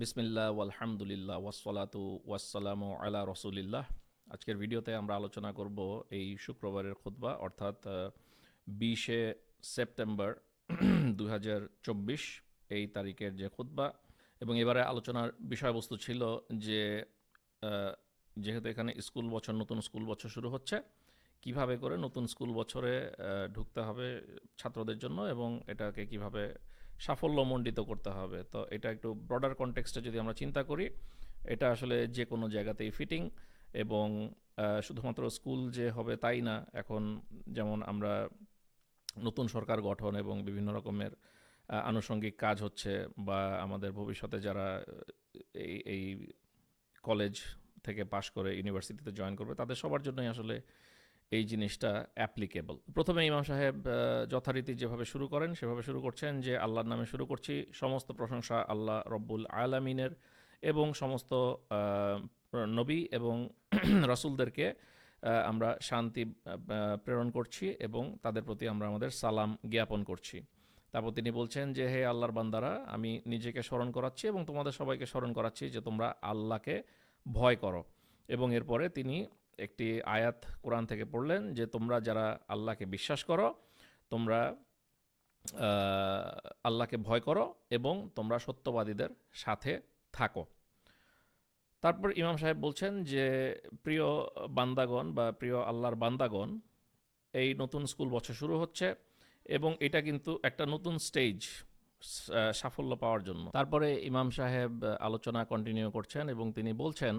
বিসমিল্লাহ আলহামদুলিল্লাহ ওয়াসসালাতু ওয়াসসালামু আলা রসুলিল্লাহ। আজকের ভিডিওতে আমরা আলোচনা করব এই শুক্রবারের খুতবা, অর্থাৎ বিশে সেপ্টেম্বর দু হাজার চব্বিশ এই তারিখের যে খুতবা। এবং এবারে আলোচনার বিষয়বস্তু ছিল যে যেহেতু এখানে স্কুল বছর, নতুন স্কুল বছর শুরু হচ্ছে, কীভাবে করে নতুন স্কুল বছরে ঢুকতে হবে ছাত্রদের জন্য এবং এটাকে কীভাবে সাফল্যমণ্ডিত করতে হবে। তো এটা একটু ব্রডার কনটেক্সটে যদি আমরা চিন্তা করি, এটা আসলে যে কোনো জায়গাতেই ফিটিং এবং শুধুমাত্র স্কুল যে হবে তাই না। এখন যেমন আমরা নতুন সরকার গঠন এবং বিভিন্ন রকমের আনুষঙ্গিক কাজ হচ্ছে বা আমাদের ভবিষ্যতে যারা এই এই কলেজ থেকে পাশ করে ইউনিভার্সিটিতে জয়েন করবে, তাদের সবার জন্যই আসলে এই জিনিসটা অ্যাপ্লিকেবল প্রথমে ইমাম সাহেব যথারীতি যেভাবে শুরু করেন, সেভাবে শুরু করছেন যে আল্লাহর নামে শুরু করছি। সমস্ত প্রশংসা আল্লাহ রব্বুল আলামিনের এবং সমস্ত নবী এবং রসুলদেরকে আমরা শান্তি প্রেরণ করছি এবং তাদের প্রতি আমরা আমাদের সালাম জ্ঞাপন করছি। তারপর তিনি বলছেন যে, হে আল্লাহর বান্দারা, আমি নিজেকে স্মরণ করাচ্ছি এবং তোমাদের সবাইকে স্মরণ করাচ্ছি যে তোমরা আল্লাহকে ভয় করো। এবং এরপরে তিনি একটি আয়াত কোরআন থেকে পড়লেন যে, তোমরা যারা আল্লাহকে বিশ্বাস করো, তোমরা আল্লাহকে ভয় করো এবং তোমরা সত্যবাদীদের সাথে থাকো। তারপর ইমাম সাহেব বলছেন যে, প্রিয় বান্দাগণ বা প্রিয় আল্লাহর বান্দাগণ, এই নতুন স্কুল বছর শুরু হচ্ছে এবং এটা কিন্তু একটা নতুন স্টেজ সাফল্য পাওয়ার জন্য। তারপরে ইমাম সাহেব আলোচনা কন্টিনিউ করছেন এবং তিনি বলছেন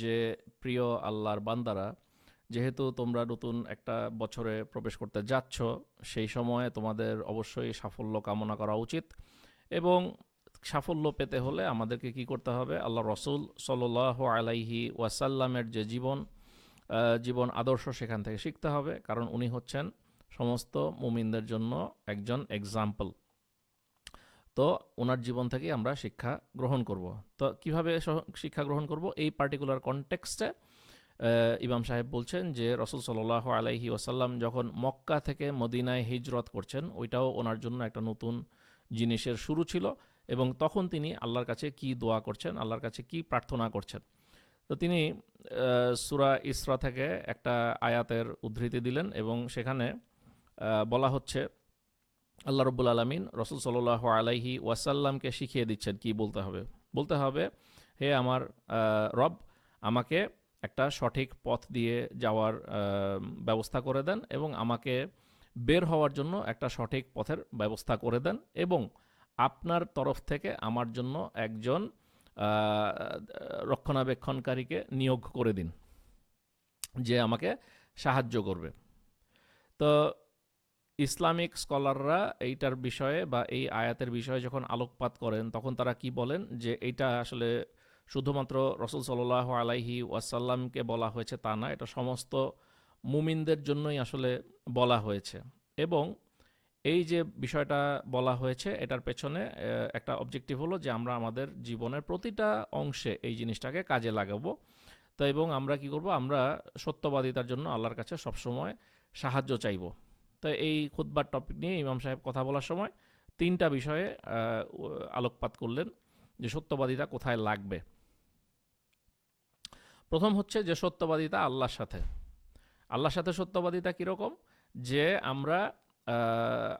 যে, প্রিয় আল্লাহর বান্দারা, যেহেতু তোমরা নতুন একটা বছরে প্রবেশ করতে যাচ্ছ, সেই সময়ে তোমাদের অবশ্যই সাফল্য কামনা করা উচিত এবং সাফল্য পেতে হলে আমাদেরকে কি করতে হবে? আল্লাহ রসুল সাল্লাহ আলাইহি ওয়াসাল্লামের যে জীবন জীবন আদর্শ সেখান থেকে শিখতে হবে। কারণ উনি হচ্ছেন সমস্ত মুমিনদের জন্য একজন এক্সাম্পল তো ওনার জীবন থেকে আমরা শিক্ষা গ্রহণ করব। তো কীভাবে শিক্ষা গ্রহণ করব? এই পার্টিকুলার কনটেক্সটে ইমাম সাহেব বলছেন যে, রসুল সাল্লাহ আলাইহি ওয়াসাল্লাম যখন মক্কা থেকে মদিনায় হিজরত করছেন, ওইটাও ওনার জন্য একটা নতুন জিনিসের শুরু ছিল এবং তখন তিনি আল্লাহর কাছে কি দোয়া করছেন, আল্লাহর কাছে কি প্রার্থনা করছেন। তো তিনি সুরা ইসরা থেকে একটা আয়াতের উদ্ধৃতি দিলেন এবং সেখানে বলা হচ্ছে আল্লাহ রব্বুল আলমিন রসুল সাল্লাহ আলাইহি ওয়াসাল্লামকে শিখিয়ে দিচ্ছেন কি বলতে হবে। বলতে হবে, হে আমার রব, আমাকে একটা সঠিক পথ দিয়ে যাওয়ার ব্যবস্থা করে দেন এবং আমাকে বের হওয়ার জন্য একটা সঠিক পথের ব্যবস্থা করে দেন এবং আপনার তরফ থেকে আমার জন্য একজন রক্ষণাবেক্ষণকারীকে নিয়োগ করে দিন, যে আমাকে সাহায্য করবে। তো ইসলামিক স্কলাররা এইটার বিষয়ে বা এই আয়াতের বিষয়ে যখন আলোকপাত করেন, তখন তারা কি বলেন? যে এইটা আসলে শুধুমাত্র রসুল সাল্লাহ আলাইহি ওয়াসাল্লামকে বলা হয়েছে তা না, এটা সমস্ত মুমিনদের জন্যই আসলে বলা হয়েছে। এবং এই যে বিষয়টা বলা হয়েছে, এটার পেছনে একটা অবজেক্টিভ হলো যে আমরা আমাদের জীবনের প্রতিটা অংশে এই জিনিসটাকে কাজে লাগাবো। তো এবং আমরা কি করব? আমরা সত্যবাদিতার জন্য আল্লাহর কাছে সবসময় সাহায্য চাইব। তো এই খুদ্বার টপিক নিয়ে ইমাম সাহেব কথা বলার সময় তিনটা বিষয়ে আলোকপাত করলেন যে সত্যবাদিতা কোথায় লাগবে। প্রথম হচ্ছে যে সত্যবাদিতা আল্লাহর সাথে। আল্লাহর সাথে সত্যবাদিতা কীরকম? যে আমরা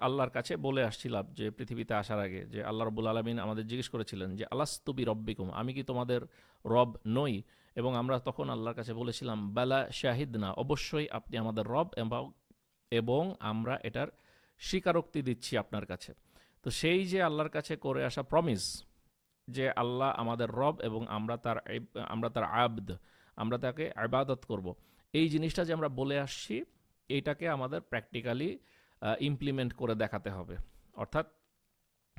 আল্লাহর কাছে বলে আসছিলাম যে পৃথিবীতে আসার আগে যে আল্লাহ রবুল আলমিন আমাদের জিজ্ঞেস করেছিলেন যে আলাস্তুবি রব্বিকুম আমি কি তোমাদের রব নই? এবং আমরা তখন আল্লাহর কাছে বলেছিলাম, বেলা শাহিদ না অবশ্যই আপনি আমাদের রব এবং এবং আমরা এটার স্বীকারোক্তি দিচ্ছি আপনার কাছে। তো সেই যে আল্লাহর কাছে করে আসা প্রমিস যে আল্লাহ আমাদের রব এবং আমরা তার আমরা তার আবদ, আমরা তাকে আবাদত করব, এই জিনিসটা যে আমরা বলে আসছি এইটাকে আমাদের প্র্যাকটিক্যালি ইমপ্লিমেন্ট করে দেখাতে হবে। অর্থাৎ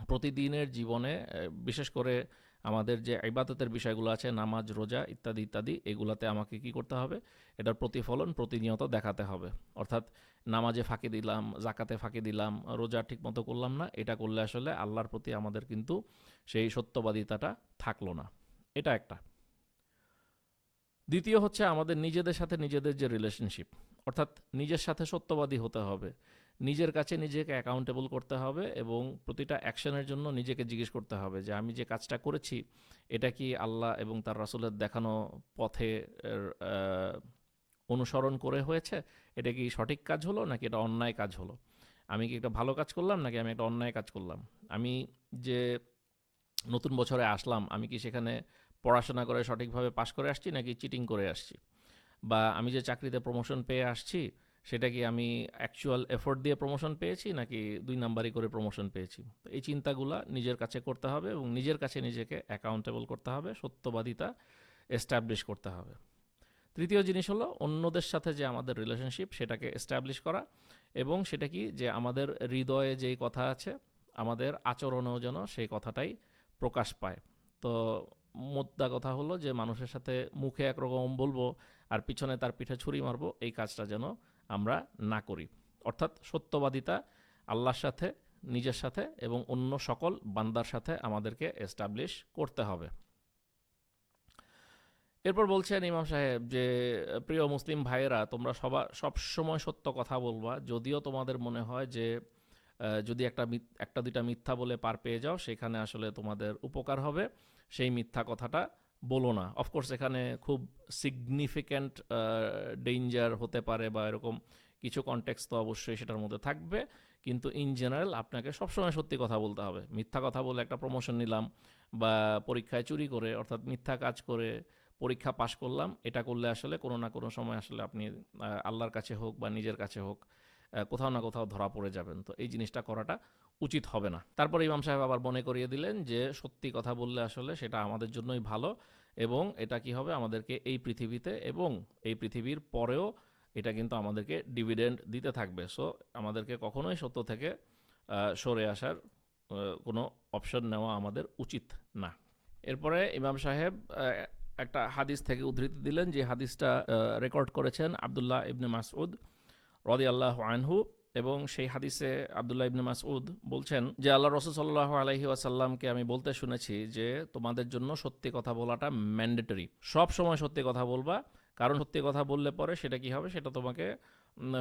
প্রতিদিনের জীবনে বিশেষ করে আমাদের যে ইবাদতের বিষয়গুলো আছে, নামাজ, রোজা ইত্যাদি ইত্যাদি, এগুলাতে আমাকে কি করতে হবে? এটার প্রতিফলন প্রতিনিয়ত দেখাতে হবে। অর্থাৎ নামাজে ফাঁকি দিলাম জাকাতে ফাঁকি দিলাম, রোজা ঠিক মতো করলাম না, এটা করলে আসলে আল্লাহর প্রতি আমাদের কিন্তু সেই সত্যবাদিতাটা থাকল না। এটা একটা। দ্বিতীয় হচ্ছে আমাদের নিজেদের সাথে নিজেদের যে রিলেশনশিপ অর্থাৎ নিজের সাথে সত্যবাদী হতে হবে। নিজের কাছে নিজেকে অ্যাকাউন্টেবল করতে হবে এবং প্রতিটা অ্যাকশনের জন্য নিজেকে জিজ্ঞেস করতে হবে যে আমি যে কাজটা করেছি, এটা কি আল্লাহ এবং তার রাসুলের দেখানো পথে অনুসরণ করে হয়েছে? এটা কি সঠিক কাজ হলো নাকি এটা অন্যায় কাজ হলো? আমি কি একটা ভালো কাজ করলাম নাকি আমি একটা অন্যায় কাজ করলাম? আমি যে নতুন বছরে আসলাম, আমি কি সেখানে পড়াশোনা করে সঠিকভাবে পাশ করে আসছি নাকি চিটিং করে আসছি? বা আমি যে চাকরিতে প্রমোশন পেয়ে আসছি সেটা কি আমি অ্যাকচুয়াল এফোর্ট দিয়ে প্রমোশন পেয়েছি নাকি দুই নাম্বারই করে প্রমোশন পেয়েছি? তো এই চিন্তাগুলা নিজের কাছে করতে হবে এবং নিজের কাছে নিজেকে অ্যাকাউন্টেবল করতে হবে, সত্যবাদিতা এস্টাবলিশ করতে হবে। তৃতীয় জিনিস হলো অন্যদের সাথে যে আমাদের রিলেশনশিপ সেটাকে এস্টাবলিশ করা এবং সেটা কি যে আমাদের হৃদয়ে যেই কথা আছে, আমাদের আচরণেও যেন সেই কথাটাই প্রকাশ পায়। তো মোদ্দা কথা হলো যে মানুষের সাথে মুখে একরকম বলব আর পিছনে তার পিঠে ছুরি মারবো, এই কাজটা যেন আমরা না করি। অর্থাৎ সত্যবাদিতা আল্লাহর সাথে, নিজের সাথে এবং অন্য সকল বান্দার সাথে আমাদেরকে এস্টাবলিশ করতে হবে। এরপর বলছেন ইমাম সাহেব যে, প্রিয় মুসলিম ভাইয়েরা, তোমরা সবা সব সময় সত্য কথা বলবা। যদিও তোমাদের মনে হয় যে যদি একটা একটা দুইটা মিথ্যা বলে পার পেয়ে যাও, সেখানে আসলে তোমাদের উপকার হবে। সেই মিথ্যা কথাটা বলো না। অফকোর্স এখানে খুব সিগনিফিক্যান্ট ডেঞ্জার হতে পারে বা এরকম কিছু কনটেক্স তো অবশ্যই সেটার মধ্যে থাকবে। কিন্তু ইন জেনারেল আপনাকে সবসময় সত্যি কথা বলতে হবে। মিথ্যা কথা বলে একটা প্রমোশন নিলাম বা পরীক্ষায় চুরি করে, অর্থাৎ মিথ্যা কাজ করে পরীক্ষা পাশ করলাম, এটা করলে আসলে কোনো না কোনো সময় আসলে আপনি আল্লাহর কাছে হোক বা নিজের কাছে হোক কোথাও না কোথাও ধরা পড়ে যাবেন। তো এই জিনিসটা করাটা উচিত হবে না। তারপরে ইমাম সাহেব আবার মনে করিয়ে দিলেন যে, সত্যি কথা বললে আসলে সেটা আমাদের জন্যই ভালো এবং এটা কি হবে? আমাদেরকে এই পৃথিবীতে এবং এই পৃথিবীর পরেও এটা কিন্তু আমাদেরকে ডিভিডেন্ড দিতে থাকবে। সো আমাদেরকে কখনোই সত্য থেকে সরে আসার কোনো অপশন নেওয়া আমাদের উচিত না। এরপরে ইমাম সাহেব একটা হাদিস থেকে উদ্ধৃতি দিলেন যে, হাদিসটা রেকর্ড করেছেন আবদুল্লাহ ইবনে মাসউদ। রদি আল্লাহ আনহু এবং সেই হাদিসে আবদুল্লাহ ইবনে মাসউদ বলছেন যে আল্লাহ রসুল সাল্লাহ আলহি আসাল্লামকে আমি বলতে শুনেছি যে তোমাদের জন্য সত্যি কথা বলাটা ম্যান্ডেটরি। সব সময় সত্যি কথা বলবা কারণ সত্যি কথা বললে পরে সেটা কি হবে? সেটা তোমাকে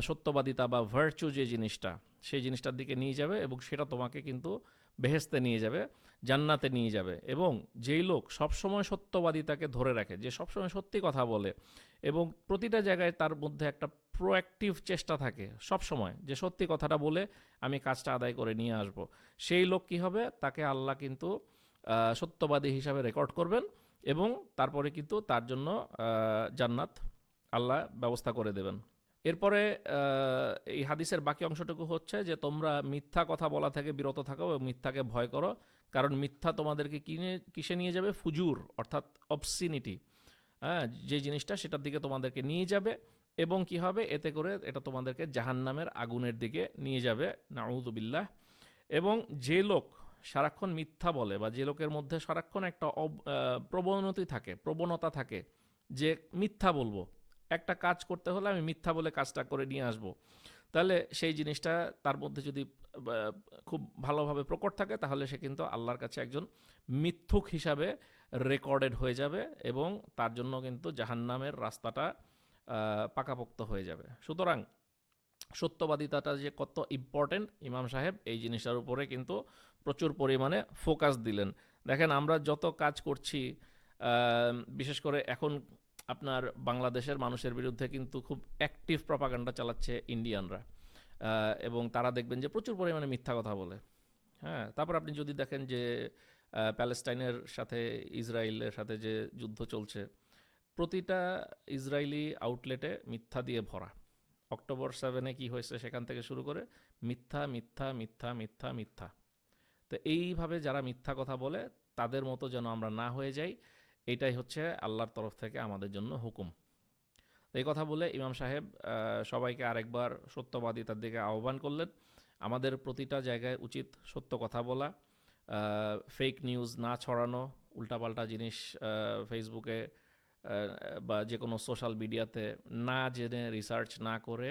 সত্যবাদিতা বা ভার্চু যে জিনিসটা, সেই জিনিসটার দিকে নিয়ে যাবে এবং সেটা তোমাকে কিন্তু বেহেস্তে নিয়ে যাবে, জান্নাতে নিয়ে যাবে এবং যেই লোক সবসময় সত্যবাদিতাকে ধরে রাখে, যে সবসময় সত্যি কথা বলে এবং প্রতিটা জায়গায় তার মধ্যে একটা প্রোঅ্যাক্টিভ চেষ্টা থাকে সব সময় যে সত্যি কথাটা বলে আমি কাজটা আদায় করে নিয়ে আসব। সেই লোক কি হবে? তাকে আল্লাহ কিন্তু সত্যবাদী হিসাবে রেকর্ড করবেন এবং তারপরে কিন্তু তার জন্য জান্নাত আল্লাহ ব্যবস্থা করে দেবেন। এরপরে এই হাদিসের বাকি অংশটুকু হচ্ছে যে, তোমরা মিথ্যা কথা বলা থেকে বিরত থাকো এবং মিথ্যাকে ভয় করো, কারণ মিথ্যা তোমাদেরকে কিনে, কিসে নিয়ে যাবে? ফুজুর, অর্থাৎ অবসিনিটি হ্যাঁ যে জিনিসটা সেটার দিকে তোমাদেরকে নিয়ে যাবে এবং কি হবে? এতে করে এটা তোমাদেরকে জাহান্নামের আগুনের দিকে নিয়ে যাবে নাউদুবিল্লাহ এবং যে লোক সারাক্ষণ মিথ্যা বলে বা যে লোকের মধ্যে সারাক্ষণ একটা প্রবণতি থাকে, প্রবণতা থাকে যে মিথ্যা বলব। একটা কাজ করতে হলে আমি মিথ্যা বলে কাজটা করে নিয়ে আসব। তাহলে সেই জিনিসটা তার মধ্যে যদি খুব ভালোভাবে প্রকট থাকে, তাহলে সে কিন্তু আল্লাহর কাছে একজন মিথ্যুক হিসাবে রেকর্ডেড হয়ে যাবে এবং তার জন্য কিন্তু জাহান্নামের রাস্তাটা পাকাপোক্ত হয়ে যাবে। সুতরাং সত্যবাদিতাটা যে কত ইম্পর্টেন্ট ইমাম সাহেব এই জিনিসটার উপরে কিন্তু প্রচুর পরিমাণে ফোকাস দিলেন। দেখেন, আমরা যত কাজ করছি বিশেষ করে এখন আপনার বাংলাদেশের মানুষের বিরুদ্ধে কিন্তু খুব অ্যাক্টিভ প্রপাগান্ডা চালাচ্ছে ইন্ডিয়ানরা এবং তারা দেখবেন যে প্রচুর পরিমাণে মিথ্যা কথা বলে। হ্যাঁ তারপর আপনি যদি দেখেন যে প্যালেস্টাইনের সাথে ইসরায়েলের সাথে যে যুদ্ধ চলছে, প্রতিটা ইসরায়েলি আউটলেটে মিথ্যা দিয়ে ভরা। অক্টোবর সেভেনে কি হয়েছে সেখান থেকে শুরু করে মিথ্যা মিথ্যা মিথ্যা মিথ্যা মিথ্যা। তো এইভাবে যারা মিথ্যা কথা বলে, তাদের মতো যেন আমরা না হয়ে যাই, এটাই হচ্ছে আল্লাহর তরফ থেকে আমাদের জন্য হুকুম। এই কথা বলে ইমাম সাহেব সবাইকে আরেকবার সত্যবাদিতার দিকে আহ্বান করলেন। আমাদের প্রতিটা জায়গায় উচিত সত্য কথা বলা ফেক নিউজ না ছড়ানো, উল্টাপাল্টা জিনিস ফেসবুকে বা যে কোনো সোশ্যাল মিডিয়াতে না জেনে রিসার্চ না করে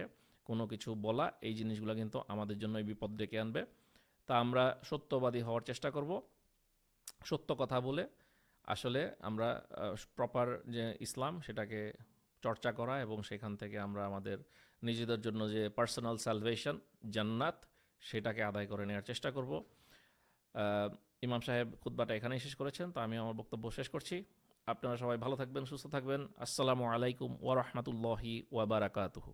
কোনো কিছু বলা, এই জিনিসগুলো কিন্তু আমাদের জন্য এই বিপদ ডেকে আনবে। তা আমরা সত্যবাদী হওয়ার চেষ্টা করব। সত্য কথা বলে আসলে আমরা প্রপার যে ইসলাম সেটাকে চর্চা করা এবং সেখান থেকে আমরা আমাদের নিজেদের জন্য যে পার্সোনাল স্যালভেশন জান্নাত, সেটাকে আদায় করে নেওয়ার চেষ্টা করব। ইমাম সাহেব খুদ্বাটা এখানেই শেষ করেছেন। তো আমি আমার বক্তব্য শেষ করছি। আপনারা সবাই ভালো থাকবেন সুস্থ থাকবেন। আসসালামু আলাইকুম ওয়ারহমাতুল্লাহি ওয়াবারাকাতুহু